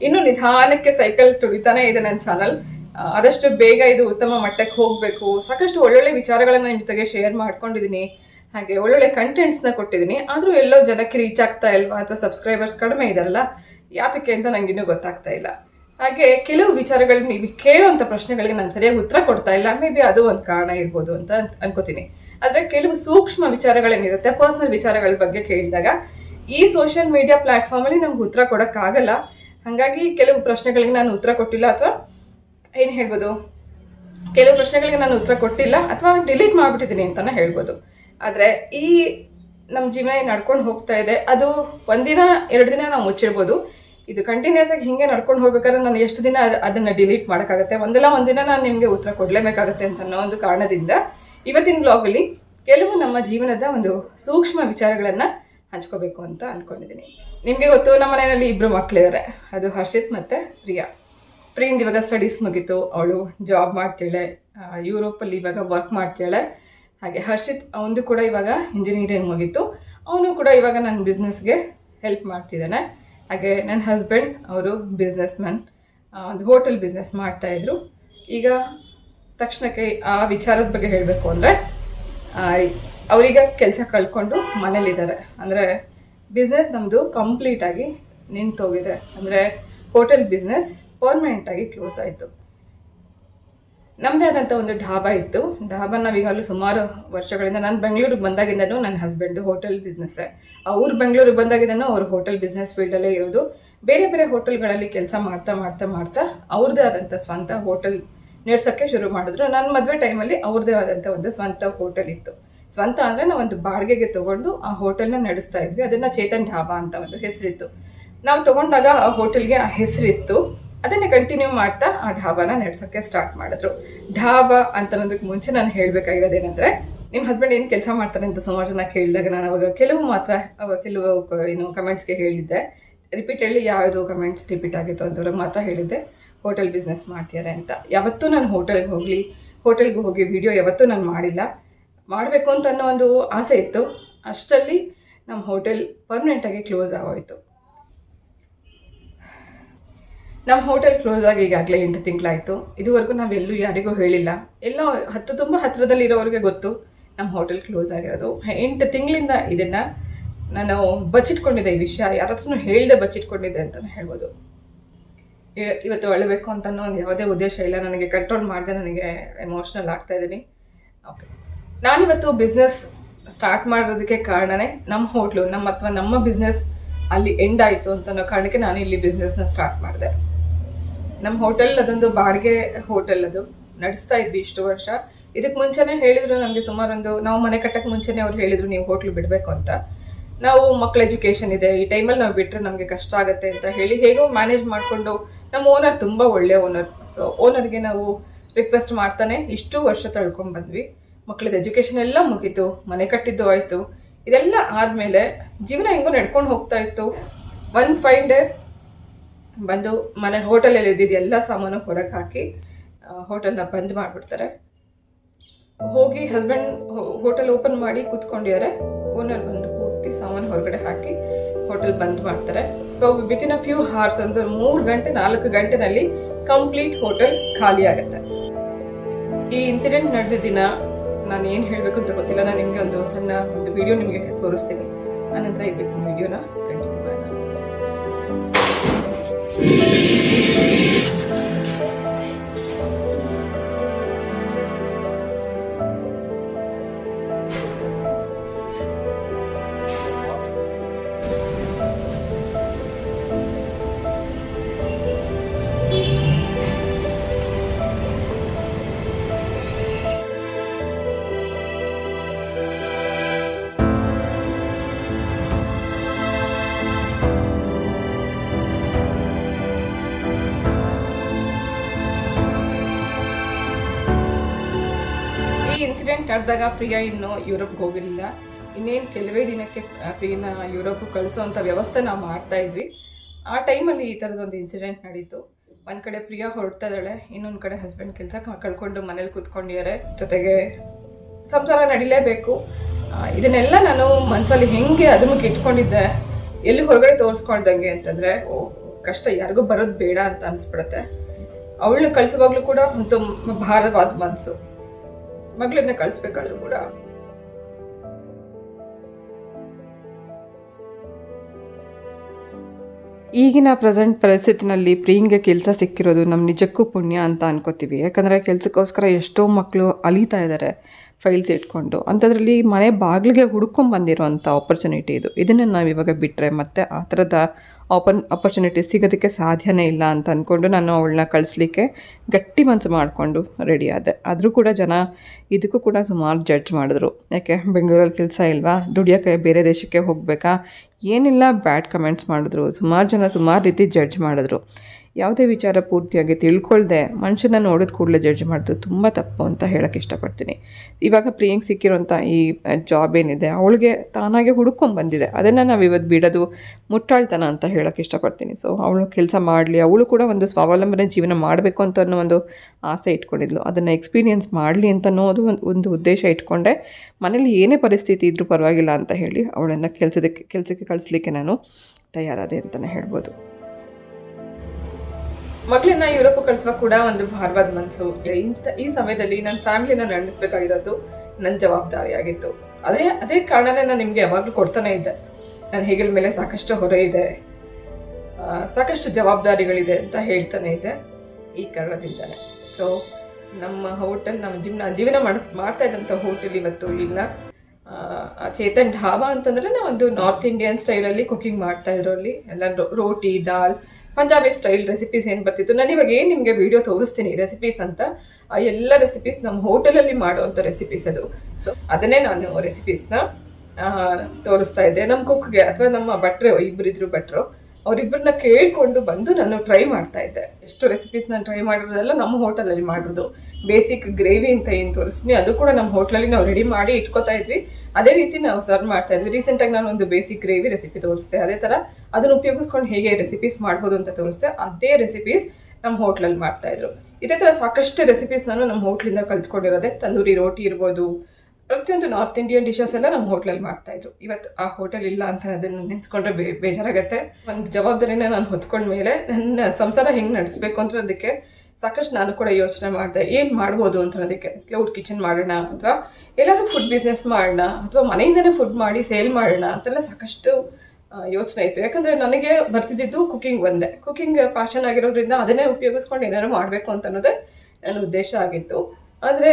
A: ಇನ್ನು ನಿಧಾನಕ್ಕೆ ಸೈಕಲ್ ತುಳಿತಾನೇ ಇದೆ ನನ್ನ ಚಾನಲ್ ಆದಷ್ಟು ಬೇಗ ಇದು ಉತ್ತಮ ಮಟ್ಟಕ್ಕೆ ಹೋಗಬೇಕು. ಸಾಕಷ್ಟು ಒಳ್ಳೊಳ್ಳೆ ವಿಚಾರಗಳನ್ನು ನಿಮ್ಮ ಜೊತೆಗೆ ಶೇರ್ ಮಾಡ್ಕೊಂಡಿದ್ದೀನಿ ಹಾಗೆ ಒಳ್ಳೊಳ್ಳೆ ಕಂಟೆಂಟ್ಸ್ನ ಕೊಟ್ಟಿದ್ದೀನಿ ಆದರೂ ಎಲ್ಲೋ ಜನಕ್ಕೆ ರೀಚ್ ಆಗ್ತಾ ಇಲ್ವಾ ಅಥವಾ ಸಬ್ಸ್ಕ್ರೈಬರ್ಸ್ ಕಡಿಮೆ ಇದಾರಲ್ಲ, ಯಾತಕ್ಕೆ ಅಂತ ನಂಗೆ ಇನ್ನೂ ಗೊತ್ತಾಗ್ತಾ ಇಲ್ಲ. ಹಾಗೆ ಕೆಲವು ವಿಚಾರಗಳು ನೀವು ಕೇಳುವಂಥ ಪ್ರಶ್ನೆಗಳಿಗೆ ನಾನು ಸರಿಯಾಗಿ ಉತ್ತರ ಕೊಡ್ತಾ ಇಲ್ಲ. ಮೇ ಬಿ ಅದು ಒಂದು ಕಾರಣ ಇರ್ಬೋದು ಅಂತ ಅನ್- ಅನ್ಕೋತೀನಿ. ಆದರೆ ಕೆಲವು ಸೂಕ್ಷ್ಮ ವಿಚಾರಗಳೇನಿರುತ್ತೆ ಪರ್ಸನಲ್ ವಿಚಾರಗಳ ಬಗ್ಗೆ ಕೇಳಿದಾಗ, ಈ ಸೋಷಿಯಲ್ ಮೀಡಿಯಾ ಪ್ಲ್ಯಾಟ್ಫಾರ್ಮಲ್ಲಿ ನಮ್ಗೆ ಉತ್ತರ ಕೊಡೋಕ್ಕಾಗಲ್ಲ. ಹಾಗಾಗಿ ಕೆಲವು ಪ್ರಶ್ನೆಗಳಿಗೆ ನಾನು ಉತ್ತರ ಕೊಟ್ಟಿಲ್ಲ ಅಥವಾ ಏನು ಹೇಳ್ಬೋದು? ಕೆಲವು ಪ್ರಶ್ನೆಗಳಿಗೆ ನಾನು ಉತ್ತರ ಕೊಟ್ಟಿಲ್ಲ ಅಥವಾ ಡಿಲೀಟ್ ಮಾಡಿಬಿಟ್ಟಿದ್ದೀನಿ ಅಂತಲೇ ಹೇಳ್ಬೋದು. ಆದರೆ ಈ ನಮ್ಮ ಜೀವನ ನಡ್ಕೊಂಡು ಹೋಗ್ತಾ ಇದೆ, ಅದು ಒಂದಿನ, ಎರಡು ದಿನ ನಾವು ಮುಚ್ಚಿಡ್ಬೋದು ಇದು ಕಂಟಿನ್ಯೂಸ್ ಆಗಿ ಹಿಂಗೆ ನಡ್ಕೊಂಡು ಹೋಗ್ಬೇಕಾದ್ರೆ ನಾನು ಎಷ್ಟು ದಿನ ಅದನ್ನು ಅದನ್ನ ಡಿಲೀಟ್ ಮಾಡೋಕ್ಕಾಗತ್ತೆ? ಒಂದಲ್ಲ ಒಂದಿನ ನಾನು ನಿಮಗೆ ಉತ್ತರ ಕೊಡಲೇಬೇಕಾಗತ್ತೆ ಅಂತ ಅನ್ನೋ ಒಂದು ಕಾರಣದಿಂದ ಇವತ್ತಿನ ಬ್ಲಾಗಲ್ಲಿ ಕೆಲವು ನಮ್ಮ ಜೀವನದ ಒಂದು ಸೂಕ್ಷ್ಮ ವಿಚಾರಗಳನ್ನು ಹಂಚ್ಕೋಬೇಕು ಅಂತ ಅಂದ್ಕೊಂಡಿದ್ದೀನಿ ನಿಮಗೆ ಗೊತ್ತು, ನಮ್ಮ ಮನೆಯಲ್ಲಿ ಇಬ್ಬರು ಮಕ್ಕಳಿದ್ದಾರೆ ಅದು ಹರ್ಷಿತ್ ಮತ್ತು ಪ್ರಿಯಾ. ಪ್ರಿಯಿಂದ ಇವಾಗ ಸ್ಟಡೀಸ್ ಮುಗೀತು. ಅವಳು ಜಾಬ್ ಮಾಡ್ತಾಳೆ ಯುರೋಪಲ್ಲಿ ಇವಾಗ ವರ್ಕ್ ಮಾಡ್ತಾಳೆ ಹಾಗೆ ಹರ್ಷಿತ್, ಅವನದು ಕೂಡ ಇವಾಗ ಇಂಜಿನಿಯರಿಂಗ್ ಮುಗೀತು. ಅವನು ಕೂಡ ಇವಾಗ ನನ್ನ ಬಿಸ್ನೆಸ್ಗೆ ಹೆಲ್ಪ್ ಮಾಡ್ತಿದ್ದಾನೆ. ಹಾಗೆ ನನ್ನ ಹಸ್ಬೆಂಡ್ ಅವರು ಬಿಸ್ನೆಸ್ ಮ್ಯಾನ್ ಒಂದು ಹೋಟೆಲ್ ಬಿಸ್ನೆಸ್ ಮಾಡ್ತಾಯಿದ್ರು ಈಗ ತಕ್ಷಣಕ್ಕೆ ಆ ವಿಚಾರದ ಬಗ್ಗೆ ಹೇಳಬೇಕು ಅಂದರೆ ಅವರೀಗ ಕೆಲಸ ಕಳ್ಕೊಂಡು ಮನೇಲಿದ್ದಾರೆ. ಅಂದರೆ ಬಿಸ್ನೆಸ್ ನಮ್ಮದು ಕಂಪ್ಲೀಟಾಗಿ ನಿಂತೋಗಿದೆ. ಅಂದರೆ ಹೋಟೆಲ್ ಬಿಸ್ನೆಸ್ ಪರ್ಮನೆಂಟಾಗಿ ಕ್ಲೋಸ್ ಆಯಿತು. ನಮ್ಮದೇ ಆದಂಥ ಒಂದು ಢಾಬಾ ಇತ್ತು. ಢಾಬಾ ನಾವೀಗಲೂ ಸುಮಾರು ವರ್ಷಗಳಿಂದ ನಾನು ಬೆಂಗಳೂರಿಗೆ ಬಂದಾಗಿಂದನೂ ನನ್ನ ಹಸ್ಬೆಂಡು ಹೋಟೆಲ್ ಬಿಸ್ನೆಸ್ಸೇ ಅವ್ರು ಬೆಂಗಳೂರಿಗೆ ಬಂದಾಗಿದ್ದನೂ ಅವ್ರು ಹೋಟೆಲ್ ಬಿಸ್ನೆಸ್ ಫೀಲ್ಡಲ್ಲೇ ಇರೋದು. ಬೇರೆ ಬೇರೆ ಹೋಟೆಲ್ಗಳಲ್ಲಿ ಕೆಲಸ ಮಾಡ್ತಾ ಮಾಡ್ತಾ ಮಾಡ್ತಾ ಅವ್ರದ್ದೇ ಆದಂಥ ಸ್ವಂತ ಹೋಟೆಲ್ ನಡೆಸೋಕ್ಕೆ ಶುರು ಮಾಡಿದ್ರು. ನನ್ನ ಮದುವೆ ಟೈಮಲ್ಲಿ ಅವ್ರದ್ದೇ ಆದಂಥ ಒಂದು ಸ್ವಂತ ಹೋಟೆಲ್ ಇತ್ತು. ಸ್ವಂತ ಅಂದರೆ ನಾವೊಂದು ಬಾಡಿಗೆಗೆ ತಗೊಂಡು ಆ ಹೋಟೆಲ್ನ ನಡೆಸ್ತಾ ಇದ್ವಿ. ಅದನ್ನು ಚೇತನ್ ಢಾಬಾ ಅಂತ ಒಂದು ಹೆಸರಿತ್ತು. ನಾವು ತಗೊಂಡಾಗ ಆ ಹೋಟೆಲ್ಗೆ ಆ ಹೆಸರಿತ್ತು. ಅದನ್ನೇ ಕಂಟಿನ್ಯೂ ಮಾಡ್ತಾ ಆ ಢಾಬಾನ ನಡೆಸೋಕ್ಕೆ ಸ್ಟಾರ್ಟ್ ಮಾಡಿದ್ರು. ಢಾಬಾ ಅಂತ ಅನ್ನೋದಕ್ಕೆ ಮುಂಚೆ ನಾನು ಹೇಳಬೇಕಾಗಿರೋದೇನೆಂದರೆ ನಿಮ್ಮ ಹಸ್ಬೆಂಡ್ ಏನು ಕೆಲಸ ಮಾಡ್ತಾರೆ ಅಂತ ಸುಮಾರು ಜನ ಕೇಳಿದಾಗ ನಾನು ಅವಾಗ ಕೆಲವು ಮಾತ್ರ ಕೆಲವು ಏನು ಕಮೆಂಟ್ಸ್ಗೆ ಹೇಳಿದ್ದೆ. ರಿಪೀಟ್ ಹೇಳಿ ಯಾವುದು ಕಮೆಂಟ್ಸ್ ರಿಪೀಟ್ ಆಗಿತ್ತು ಅಂತವ್ರಿಗೆ ಮಾತ್ರ ಹೇಳಿದ್ದೆ. ಹೋಟೆಲ್ ಬಿಸ್ನೆಸ್ ಮಾಡ್ತಿದ್ದಾರೆ ಅಂತ. ಯಾವತ್ತೂ ನಾನು ಹೋಟೆಲ್ಗೆ ಹೋಗಲಿ ಹೋಟೆಲ್ಗೆ ಹೋಗಿ ವಿಡಿಯೋ ಯಾವತ್ತೂ ನಾನು ಮಾಡಿಲ್ಲ. ಮಾಡಬೇಕು ಅಂತ ಅನ್ನೋ ಒಂದು ಆಸೆ ಇತ್ತು. ಅಷ್ಟರಲ್ಲಿ ನಮ್ಮ ಹೋಟೆಲ್ ಪರ್ಮನೆಂಟಾಗಿ ಕ್ಲೋಸ್ ಆಗೋಯ್ತು. ನಮ್ಮ ಹೋಟೆಲ್ ಕ್ಲೋಸ್ ಆಗಿ ಈಗಾಗಲೇ ಎಂಟು ತಿಂಗಳಾಯಿತು. ಇದುವರೆಗೂ ನಾವು ಎಲ್ಲೂ ಯಾರಿಗೂ ಹೇಳಿಲ್ಲ. ಎಲ್ಲ ಹತ್ತು ತುಂಬ ಹತ್ತಿರದಲ್ಲಿರೋರಿಗೆ ಗೊತ್ತು ನಮ್ಮ ಹೋಟೆಲ್ ಕ್ಲೋಸ್ ಆಗಿರೋದು. ಎಂಟು ತಿಂಗಳಿಂದ ಇದನ್ನು ನಾನು ಬಚ್ಚಿಟ್ಕೊಂಡಿದ್ದೆ ಈ ವಿಷಯ. ಯಾರ ಹತ್ರನೂ ಹೇಳ್ದೆ ಬಚ್ಚಿಟ್ಕೊಂಡಿದ್ದೆ ಅಂತಲೇ ಹೇಳ್ಬೋದು. ಇವತ್ತು ಅಳಬೇಕು ಅಂತನೋ ಯಾವುದೇ ಉದ್ದೇಶ ಇಲ್ಲ. ನನಗೆ ಕಂಟ್ರೋಲ್ ಮಾಡಿದೆ ನನಗೆ ಎಮೋಷ್ನಲ್ ಆಗ್ತಾ ಇದ್ದೀನಿ. ಓಕೆ ನಾನಿವತ್ತು ಬಿಸ್ನೆಸ್ ಸ್ಟಾರ್ಟ್ ಮಾಡೋದಕ್ಕೆ ಕಾರಣನೇ ನಮ್ಮ ಹೋಟ್ಲು ನಮ್ಮ ಅಥವಾ ನಮ್ಮ ಬಿಸ್ನೆಸ್ ಅಲ್ಲಿ ಎಂಡ್ ಆಯಿತು ಅಂತ ಅನ್ನೋ ಕಾರಣಕ್ಕೆ ನಾನು ಇಲ್ಲಿ ಬಿಸ್ನೆಸ್ನ ಸ್ಟಾರ್ಟ್ ಮಾಡಿದೆ. ನಮ್ಮ ಹೋಟೆಲ್ ಅದೊಂದು ಬಾಡಿಗೆ ಹೋಟೆಲ್ ಅದು. ನಡೆಸ್ತಾ ಇದ್ವಿ ಇಷ್ಟು ವರ್ಷ. ಇದಕ್ಕೆ ಮುಂಚೆನೇ ಹೇಳಿದ್ರು ನಮಗೆ ಸುಮಾರೊಂದು, ನಾವು ಮನೆ ಕಟ್ಟಕ್ಕೆ ಮುಂಚೆನೇ ಅವ್ರು ಹೇಳಿದ್ರು ನೀವು ಹೋಟ್ಲು ಬಿಡಬೇಕು ಅಂತ. ನಾವು ಮಕ್ಕಳ ಎಜುಕೇಷನ್ ಇದೆ, ಈ ಟೈಮಲ್ಲಿ ನಾವು ಬಿಟ್ಟರೆ ನಮಗೆ ಕಷ್ಟ ಆಗುತ್ತೆ ಅಂತ ಹೇಳಿ ಹೇಗೋ ಮ್ಯಾನೇಜ್ ಮಾಡಿಕೊಂಡು ನಮ್ಮ ಓನರ್ ತುಂಬ ಒಳ್ಳೆ ಓನರ್. ಸೊ ಓನರ್ಗೆ ನಾವು ರಿಕ್ವೆಸ್ಟ್ ಮಾಡ್ತಾನೆ ಇಷ್ಟು ವರ್ಷ ತಳ್ಕೊಂಡು ಬಂದ್ವಿ. ಮಕ್ಕಳದ್ದು ಎಜುಕೇಷನ್ ಎಲ್ಲ ಮುಗೀತು, ಮನೆ ಕಟ್ಟಿದ್ದು ಆಯಿತು. ಇದೆಲ್ಲ ಆದಮೇಲೆ ಜೀವನ ಹೆಂಗೋ ನಡ್ಕೊಂಡು ಹೋಗ್ತಾ ಇತ್ತು. ಒನ್ ಫೈವ್ ಡೇ ಬಂದು ಮನೆ ಹೋಟೆಲಲ್ಲಿ ಇದ್ದಿದ್ದು ಎಲ್ಲ ಸಾಮಾನು ಹೊರಗೆ ಹಾಕಿ ಹೋಟೆಲ್ನ ಬಂದ್ ಮಾಡಿಬಿಡ್ತಾರೆ. ಹೋಗಿ ಹಸ್ಬೆಂಡ್ ಹೋಟೆಲ್ ಓಪನ್ ಮಾಡಿ ಕೂತ್ಕೊಂಡಿದ್ದಾರೆ. ಓನರ್ ಬಂದು ಕೂತಿ ಸಾಮಾನು ಹೊರಗಡೆ ಹಾಕಿ ಹೋಟೆಲ್ ಬಂದ್ ಮಾಡ್ತಾರೆ. So within a few hours ಅಂದ್ರೆ ಮೂರು ಗಂಟೆ, ನಾಲ್ಕು ಗಂಟೆನಲ್ಲಿ ಕಂಪ್ಲೀಟ್ ಹೋಟೆಲ್ ಖಾಲಿ ಆಗುತ್ತೆ. ಈ ಇನ್ಸಿಡೆಂಟ್ ನಡೆದ ದಿನ ನಾನು ಏನು ಹೇಳಬೇಕು ಅಂತ ಗೊತ್ತಿಲ್ಲ. ನಾನು ನಿಮಗೆ ಒಂದು ಸಣ್ಣ ಒಂದು ವಿಡಿಯೋ ನಿಮಗೆ ತೋರಿಸ್ತೀನಿ. ಆನಂತರ ಈ ವಿಡಿಯೋನ Thank you. ಇನ್ಸಿಡೆಂಟ್ ಪ್ರಿಯ ಇನ್ನು ಯುರೋಪ್ಗೆ ಹೋಗಿರಲಿಲ್ಲ. ಇನ್ನೇನು ಕೆಲವೇ ದಿನಕ್ಕೆ ಪ್ರಿಯನ ಯುರೋಪ್ಗೆ ಕಳಿಸೋವಂಥ ವ್ಯವಸ್ಥೆ ನಾವು ಮಾಡ್ತಾ ಇದ್ವಿ. ಆ ಟೈಮಲ್ಲಿ ಈ ಥರದೊಂದು ಇನ್ಸಿಡೆಂಟ್ ನಡೀತು. ಒಂದು ಕಡೆ ಪ್ರಿಯಾ ಹೊರಡ್ತಾ ಇದ್ದಾಳೆ ಇನ್ನೊಂದು ಕಡೆ ಹಸ್ಬೆಂಡ್ ಕೆಲಸ ಕಳ್ಕೊಂಡು ಮನೇಲಿ ಕೂತ್ಕೊಂಡಿದ್ದಾರೆ. ಜೊತೆಗೆ ಸಂಸಾರ ನಡಿಲೇಬೇಕು. ಇದನ್ನೆಲ್ಲ ನಾನು ಮನಸ್ಸಲ್ಲಿ ಹೆಂಗೆ ಅದಕ್ಕೆ ಇಟ್ಕೊಂಡಿದ್ದೆ, ಎಲ್ಲಿ ಹೊರಗಡೆ ತೋರಿಸ್ಕೊಳ್ದಂಗೆ ಅಂತಂದರೆ ಕಷ್ಟ, ಯಾರಿಗೂ ಬರೋದು ಬೇಡ ಅಂತ ಅನಿಸ್ಬಿಡುತ್ತೆ. ಅವಳನ್ನ ಕಳಿಸುವಾಗಲೂ ಕೂಡ ಒಂದು ಭಾರವಾದ ಮನಸ್ಸು ಮಗಳನ್ನ ಕಳಿಸ್ಬೇಕಾದ್ರೂ ಕೂಡ. ಈಗಿನ ಪ್ರೆಸೆಂಟ್ ಪರಿಸ್ಥಿತಿನಲ್ಲಿ ಪ್ರಿಯಂಗೆ ಕೆಲಸ ಸಿಕ್ಕಿರೋದು ನಮ್ಮ ನಿಜಕ್ಕೂ ಪುಣ್ಯ ಅಂತ ಅನ್ಕೋತೀವಿ. ಯಾಕಂದರೆ ಕೆಲಸಕ್ಕೋಸ್ಕರ ಎಷ್ಟೋ ಮಕ್ಕಳು ಅಲಿತಾ ಇದ್ದಾರೆ ಫೈಲ್ಸ್ ಇಟ್ಕೊಂಡು. ಅಂಥದ್ರಲ್ಲಿ ಮನೆ ಬಾಗಿಲಿಗೆ ಹುಡ್ಕೊಂಡ್ ಬಂದಿರೋಂಥ ಆಪರ್ಚುನಿಟಿ ಇದು. ಇದನ್ನು ನಾವು ಇವಾಗ ಬಿಟ್ಟರೆ ಮತ್ತೆ ಆ ಥರದ ಆಪನ್ ಅಪರ್ಚುನಿಟಿ ಸಿಗೋದಕ್ಕೆ ಸಾಧ್ಯನೇ ಇಲ್ಲ ಅಂತ ಅಂದ್ಕೊಂಡು ನಾನು ಅವಳನ್ನ ಕಳಿಸ್ಲಿಕ್ಕೆ ಗಟ್ಟಿ ಮನಸ್ಸು ಮಾಡಿಕೊಂಡು ರೆಡಿ ಆದೆ. ಆದರೂ ಕೂಡ ಜನ ಇದಕ್ಕೂ ಕೂಡ ಸುಮಾರು ಜಡ್ಜ್ ಮಾಡಿದ್ರು. ಯಾಕೆ, ಬೆಂಗಳೂರಲ್ಲಿ ಕೆಲಸ ಇಲ್ವಾ? ದುಡಿಯೋಕ್ಕೆ ಬೇರೆ ದೇಶಕ್ಕೆ ಹೋಗಬೇಕಾ? ಏನಿಲ್ಲ ಬ್ಯಾಡ್ ಕಮೆಂಟ್ಸ್ ಮಾಡಿದ್ರು. ಸುಮಾರು ಜನ ಸುಮಾರು ರೀತಿ ಜಡ್ಜ್ ಮಾಡಿದ್ರು. ಯಾವುದೇ ವಿಚಾರ ಪೂರ್ತಿಯಾಗಿ ತಿಳ್ಕೊಳ್ಳದೆ ಮನುಷ್ಯನ ನೋಡಿದ ಕೂಡಲೇ ಜಡ್ಜ್ ಮಾಡೋದು ತುಂಬ ತಪ್ಪು ಅಂತ ಹೇಳೋಕ್ಕೆ ಇಷ್ಟಪಡ್ತೀನಿ. ಇವಾಗ ಪ್ರಿಯಂಕ್ ಸಿಕ್ಕಿರೋಂಥ ಈ ಜಾಬ್ ಏನಿದೆ, ಅವಳಿಗೆ ತಾನಾಗೆ ಹುಡ್ಕೊಂಡ್ ಬಂದಿದೆ. ಅದನ್ನು ನಾವು ಇವತ್ತು ಬಿಡೋದು ಮುಟ್ಟಾಳ್ತನ ಅಂತ ಹೇಳೋಕ್ಕೆ ಇಷ್ಟಪಡ್ತೀನಿ. ಸೊ ಅವಳು ಕೆಲಸ ಮಾಡಲಿ, ಅವಳು ಕೂಡ ಒಂದು ಸ್ವಾವಲಂಬನೆ ಜೀವನ ಮಾಡಬೇಕು ಅಂತ ಅನ್ನೋ ಒಂದು ಆಸೆ ಇಟ್ಕೊಂಡಿದ್ಲು. ಅದನ್ನು ಎಕ್ಸ್ಪೀರಿಯೆನ್ಸ್ ಮಾಡಲಿ ಅಂತ ಅನ್ನೋದು ಒಂದು ಉದ್ದೇಶ ಇಟ್ಕೊಂಡೆ. ಮನೇಲಿ ಏನೇ ಪರಿಸ್ಥಿತಿ ಇದ್ದರೂ ಪರವಾಗಿಲ್ಲ ಅಂತ ಹೇಳಿ ಅವಳನ್ನು ಕೆಲಸದಕ್ಕೆ, ಕೆಲಸಕ್ಕೆ ಕಳಿಸ್ಲಿಕ್ಕೆ ನಾನು ತಯಾರಾದೆ ಅಂತಲೇ ಹೇಳ್ಬೋದು. ಮಗಳನ್ನ ಯುರೋಪ್ ಕಳಿಸುವ ಕೂಡ ಒಂದು ಭಾರವಾದ ಮನಸ್ಸು ಈ ಸಮಯದಲ್ಲಿ ನನ್ನ ಫ್ಯಾಮಿಲಿನ ನಡೆಸಬೇಕಾಗಿರೋದು ನನ್ನ ಜವಾಬ್ದಾರಿಯಾಗಿತ್ತು. ಅದೇ ಅದೇ ಕಾರಣನೇ ನಾನು ನಿಮಗೆ ಯಾವಾಗಲೂ ಕೊಡ್ತಾನೆ ಇದ್ದೆ. ನನ್ನ ಹೆಗಲ ಮೇಲೆ ಸಾಕಷ್ಟು ಹೊರೆ ಇದೆ ಸಾಕಷ್ಟು ಜವಾಬ್ದಾರಿಗಳಿದೆ ಅಂತ ಹೇಳ್ತಾನೆ ಇದ್ದೆ ಈ ಕಾರಣದಿಂದಲೇ ಸೊ ನಮ್ಮ ಹೋಟೆಲ್, ನಮ್ಮ ಜೀವನ ಜೀವನ ಮಾಡ್, ಮಾಡ್ತಾ ಇದ್ದಂಥ ಹೋಟೆಲ್ ಇವತ್ತು ಇಲ್ಲ. ಚೇತನ್ ಢಾಬಾ ಅಂತಂದ್ರೆ ಒಂದು ನಾರ್ತ್ ಇಂಡಿಯನ್ ಸ್ಟೈಲಲ್ಲಿ ಕುಕಿಂಗ್ ಮಾಡ್ತಾ ಇದ್ರು ಅಲ್ಲಿ ಎಲ್ಲ ರೋಟಿ, ದಾಲ್ ಪಂಜಾಬಿ ಸ್ಟೈಲ್ ರೆಸಿಪೀಸ್ ಏನು ಬರ್ತಿತ್ತು? ನಾನು ಇವಾಗ ಏನು ನಿಮಗೆ ವಿಡಿಯೋ ತೋರಿಸ್ತೀನಿ ರೆಸಿಪೀಸ್ ಅಂತ? ಆ ಎಲ್ಲ ರೆಸಿಪೀಸ್ ನಮ್ಮ ಹೋಟೆಲಲ್ಲಿ ಮಾಡುವಂಥ ರೆಸಿಪೀಸ್ ಅದು. ಸೊ ಅದನ್ನೇ ನಾನು ರೆಸಿಪೀಸ್ನ ತೋರಿಸ್ತಾ ಇದ್ದೆ. ನಮ್ಮ ಕುಕ್ಗೆ ಅಥವಾ ನಮ್ಮ ಭಟ್ರು ಇಬ್ಬರಿದ್ರು ಭಟ್ರು ಅವರಿಬ್ಬರನ್ನ ಕೇಳಿಕೊಂಡು ಬಂದು ನಾನು ಟ್ರೈ ಮಾಡ್ತಾ ಇದ್ದೆ. ಎಷ್ಟು ರೆಸಿಪೀಸ್ ನಾನು ಟ್ರೈ ಮಾಡಿರೋದೆಲ್ಲ ನಮ್ಮ ಹೋಟೆಲಲ್ಲಿ ಮಾಡಿರೋದು. ಬೇಸಿಕ್ ಗ್ರೇವಿ ಅಂತ ಏನು ತೋರಿಸ್ತೀನಿ, ಅದು ಕೂಡ ನಮ್ಮ ಹೋಟ್ಲಲ್ಲಿ ನಾವು ರೆಡಿ ಮಾಡಿ ಇಟ್ಕೋತಾ ಇದ್ವಿ. ಅದೇ ರೀತಿ ನಾವು ಸರ್ವ್ ಮಾಡ್ತಾ ಇದ್ವಿ. ರೀಸೆಂಟಾಗಿ ನಾನು ಒಂದು ಬೇಸಿಕ್ ಗ್ರೇವಿ ರೆಸಿಪಿ ತೋರಿಸ್ದೆ. ಅದೇ ಥರ ಅದನ್ನು ಉಪಯೋಗಿಸ್ಕೊಂಡು ಹೇಗೆ ರೆಸಿಪೀಸ್ ಮಾಡ್ಬೋದು ಅಂತ ತೋರಿಸ್ದೆ. ಅದೇ ರೆಸಿಪೀಸ್ ನಮ್ಮ ಹೋಟ್ಲಲ್ಲಿ ಮಾಡ್ತಾ ಇದ್ರು. ಇದೇ ಥರ ಸಾಕಷ್ಟು ರೆಸಿಪೀಸ್ ನಾನು ನಮ್ಮ ಹೋಟ್ಲಿಂದ ಕಲ್ತ್ಕೊಂಡಿರೋದೆ. ತಂದೂರಿ ರೋಟಿ ಇರ್ಬೋದು, ಪ್ರತಿಯೊಂದು ನಾರ್ತ್ ಇಂಡಿಯನ್ ಡಿಶಸ್ ಎಲ್ಲ ನಮ್ಮ ಹೋಟ್ಲಲ್ಲಿ ಮಾಡ್ತಾ ಇದ್ರು. ಇವತ್ತು ಆ ಹೋಟೆಲ್ ಇಲ್ಲ ಅಂತ ಅದನ್ನು ನೆನೆಸ್ಕೊಂಡ್ರೆ ಬೇ ಬೇಜಾರಾಗತ್ತೆ. ಒಂದು ಜವಾಬ್ದಾರಿನ ನಾನು ಹೊತ್ಕೊಂಡ್ಮೇಲೆ ನನ್ನ ಸಂಸಾರ ಹೆಂಗೆ ನಡೆಸ್ಬೇಕು ಅಂತ ಅದಕ್ಕೆ ಸಾಕಷ್ಟು ನಾನು ಕೂಡ ಯೋಚನೆ ಮಾಡಿದೆ, ಏನು ಮಾಡ್ಬೋದು ಅಂತ ಅನ್ನೋದಕ್ಕೆ. ಕ್ಲೌಡ್ ಕಿಚನ್ ಮಾಡೋಣ ಅಥವಾ ಎಲ್ಲರೂ ಫುಡ್ ಬಿಸ್ನೆಸ್ ಮಾಡೋಣ ಅಥವಾ ಮನೆಯಿಂದನೇ ಫುಡ್ ಮಾಡಿ ಸೇಲ್ ಮಾಡೋಣ ಅಂತೆಲ್ಲ ಸಾಕಷ್ಟು ಯೋಚನೆ ಇತ್ತು. ಯಾಕಂದರೆ ನನಗೆ ಬರ್ತಿದ್ದಿದ್ದು ಕುಕಿಂಗ್ ಒಂದೇ. ಕುಕಿಂಗ್ ಪ್ಯಾಷನ್ ಆಗಿರೋದ್ರಿಂದ ಅದನ್ನೇ ಉಪಯೋಗಿಸ್ಕೊಂಡು ಏನಾದ್ರು ಮಾಡಬೇಕು ಅಂತ ಅನ್ನೋದೇ ನನ್ನ ಉದ್ದೇಶ ಆಗಿತ್ತು. ಆದರೆ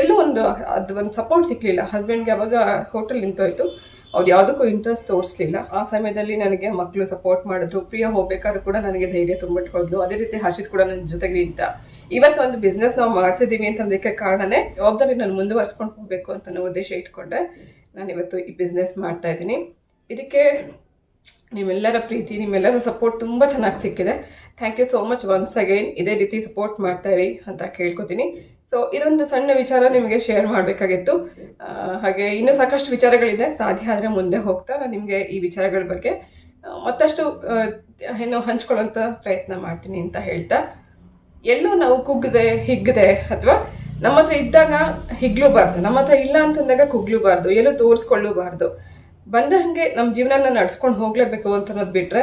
A: ಎಲ್ಲೂ ಒಂದು ಅದು ಒಂದು ಸಪೋರ್ಟ್ ಸಿಕ್ಕಲಿಲ್ಲ ಹಸ್ಬೆಂಡ್ಗೆ ಅವಾಗ ಹೋಟೆಲ್ ನಿಂತೋಯ್ತು. ಅವ್ರು ಯಾವುದಕ್ಕೂ ಇಂಟ್ರೆಸ್ಟ್ ತೋರಿಸ್ಲಿಲ್ಲ. ಆ ಸಮಯದಲ್ಲಿ ನನಗೆ ಮಕ್ಕಳು ಸಪೋರ್ಟ್ ಮಾಡಿದ್ರು. ಪ್ರಿಯ ಹೋಗ್ಬೇಕಾದ್ರೂ ಕೂಡ ನನಗೆ ಧೈರ್ಯ ತುಂಬಿಟ್ಕೊಳ್ದು ಅದೇ ರೀತಿ ಹರ್ಷಿತ್ ಕೂಡ ನನ್ನ ಜೊತೆಗೆ ಇದ್ದ. ಇವತ್ತು ಒಂದು ಬಿಸ್ನೆಸ್ ನಾವು ಮಾಡ್ತಿದ್ದೀವಿ ಅಂತಂದಕ್ಕೆ ಕಾರಣನೇ ಜವಾಬ್ದಾರಿ ನಾನು ಮುಂದುವರ್ಸ್ಕೊಂಡು ಹೋಗಬೇಕು ಅಂತ ಅನ್ನೋ ಉದ್ದೇಶ ಇಟ್ಕೊಂಡೆ. ನಾನು ಇವತ್ತು ಈ ಬಿಸ್ನೆಸ್ ಮಾಡ್ತಾ ಇದ್ದೀನಿ. ಇದಕ್ಕೆ ನಿಮ್ಮೆಲ್ಲರ ಪ್ರೀತಿ, ನಿಮ್ಮೆಲ್ಲರ ಸಪೋರ್ಟ್ ತುಂಬ ಚೆನ್ನಾಗಿ ಸಿಕ್ಕಿದೆ. Thank you so much once again ಇದೇ ರೀತಿ ಸಪೋರ್ಟ್ ಮಾಡ್ತಾ ಇರಿ ಅಂತ ಕೇಳ್ಕೊತೀನಿ. ಸೊ ಇದೊಂದು ಸಣ್ಣ ವಿಚಾರ ನಿಮಗೆ ಶೇರ್ ಮಾಡಬೇಕಾಗಿತ್ತು. ಹಾಗೆ ಇನ್ನೂ ಸಾಕಷ್ಟು ವಿಚಾರಗಳಿದೆ. ಸಾಧ್ಯ ಆದರೆ ಮುಂದೆ ಹೋಗ್ತಾ ನಾನು ನಿಮಗೆ ಈ ವಿಚಾರಗಳ ಬಗ್ಗೆ ಮತ್ತಷ್ಟು ಏನು ಹಂಚ್ಕೊಳ್ಳೋಂಥ ಪ್ರಯತ್ನ ಮಾಡ್ತೀನಿ ಅಂತ ಹೇಳ್ತಾ. ಎಲ್ಲೂ ನಾವು ಕುಗ್ಗದೆ ಹಿಗ್ಗದೆ ಅಥವಾ ನಮ್ಮ ಹತ್ರ ಇದ್ದಾಗ ಹಿಗ್ಲೂಬಾರ್ದು. ನಮ್ಮ ಹತ್ರ ಇಲ್ಲ ಅಂತಂದಾಗ ಕುಗ್ಲೂಬಾರ್ದು. ಎಲ್ಲೂ ತೋರಿಸ್ಕೊಳ್ಳೂಬಾರ್ದು. ಬಂದ ಹಾಗೆ ನಮ್ಮ ಜೀವನನ ನಡ್ಸ್ಕೊಂಡು ಹೋಗಲೇಬೇಕು ಅಂತ ಅನ್ನೋದು ಬಿಟ್ಟರೆ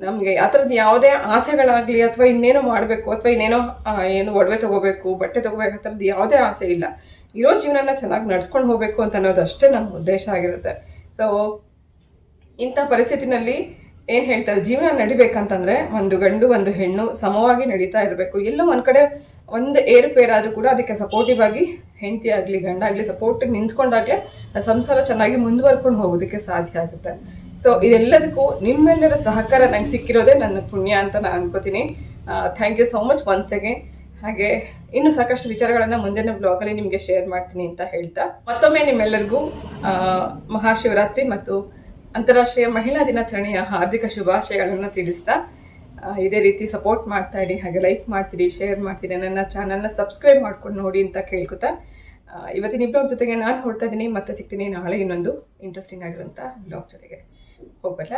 A: ನಮಗೆ ಆ ಥರದ್ದು ಯಾವುದೇ ಆಸೆಗಳಾಗಲಿ ಅಥವಾ ಇನ್ನೇನೋ ಮಾಡಬೇಕು, ಅಥವಾ ಇನ್ನೇನೋ ಏನು ಒಡವೆ ತೊಗೋಬೇಕು, ಬಟ್ಟೆ ತೊಗೋಬೇಕು, ಆ ಥರದ್ದು ಯಾವುದೇ ಆಸೆ ಇಲ್ಲ. ಇರೋ ಜೀವನನ ಚೆನ್ನಾಗಿ ನಡ್ಸ್ಕೊಂಡು ಹೋಗಬೇಕು ಅಂತ ಅನ್ನೋದು ಅಷ್ಟೇ ನಮ್ಮ ಉದ್ದೇಶ ಆಗಿರುತ್ತೆ. ಸೊ ಇಂಥ ಪರಿಸ್ಥಿತಿನಲ್ಲಿ ಏನು ಹೇಳ್ತಾರೆ, ಜೀವನ ನಡಿಬೇಕಂತಂದರೆ ಒಂದು ಗಂಡು, ಒಂದು ಹೆಣ್ಣು ಸಮವಾಗಿ ನಡೀತಾ ಇರಬೇಕು. ಎಲ್ಲೋ ಒಂದು ಕಡೆ ಒಂದು ಏರುಪೇರಾದರೂ ಕೂಡ ಅದಕ್ಕೆ ಸಪೋರ್ಟಿವ್ ಆಗಿ ಹೆಂಡತಿ ಆಗಲಿ, ಗಂಡ ಆಗಲಿ ಸಪೋರ್ಟಿಗೆ ನಿಂತ್ಕೊಂಡಾಗಲೇ ಸಂಸಾರ ಚೆನ್ನಾಗಿ ಮುಂದುವರ್ಕೊಂಡು ಹೋಗೋದಕ್ಕೆ ಸಾಧ್ಯ ಆಗುತ್ತೆ. ಸೊ ಇದೆಲ್ಲದಕ್ಕೂ ನಿಮ್ಮೆಲ್ಲರ ಸಹಕಾರ ನಂಗೆ ಸಿಕ್ಕಿರೋದೇ ನನ್ನ ಪುಣ್ಯ ಅಂತ ನಾನು ಅನ್ಕೋತೀನಿ. Thank you so much once again ಹಾಗೆ, ಇನ್ನು ಸಾಕಷ್ಟು ವಿಚಾರಗಳನ್ನು ಮುಂದಿನ ಬ್ಲಾಗಲ್ಲಿ ನಿಮಗೆ ಶೇರ್ ಮಾಡ್ತೀನಿ ಅಂತ ಹೇಳ್ತಾ. ಮತ್ತೊಮ್ಮೆ ನಿಮ್ಮೆಲ್ಲರಿಗೂ ಮಹಾಶಿವರಾತ್ರಿ ಮತ್ತು ಅಂತಾರಾಷ್ಟ್ರೀಯ ಮಹಿಳಾ ದಿನಾಚರಣೆಯ ಹಾರ್ದಿಕ ಶುಭಾಶಯಗಳನ್ನು ತಿಳಿಸ್ತಾ. ಇದೇ ರೀತಿ ಸಪೋರ್ಟ್ ಮಾಡ್ತಾ ಇರಿ, ಹಾಗೆ ಲೈಕ್ ಮಾಡ್ತೀರಿ ಶೇರ್ ಮಾಡ್ತೀರಿ, ನನ್ನ ಚಾನಲ್ನ ಸಬ್ಸ್ಕ್ರೈಬ್ ಮಾಡ್ಕೊಂಡು ನೋಡಿ ಅಂತ ಕೇಳ್ಕೊತಾ. ಇವತ್ತಿನ ಬ್ಲಾಗ್ ಜೊತೆಗೆ ನಾನು ಹೊರಡ್ತಾ ಇದ್ದೀನಿ, ಮತ್ತೆ ಸಿಗ್ತೀನಿ ನಾಳೆ ಇನ್ನೊಂದು ಇಂಟ್ರೆಸ್ಟಿಂಗ್ ಆಗಿರುವಂಥ ಬ್ಲಾಗ್ ಜೊತೆಗೆ. ಹೋಗ್ಬಲ್ಲ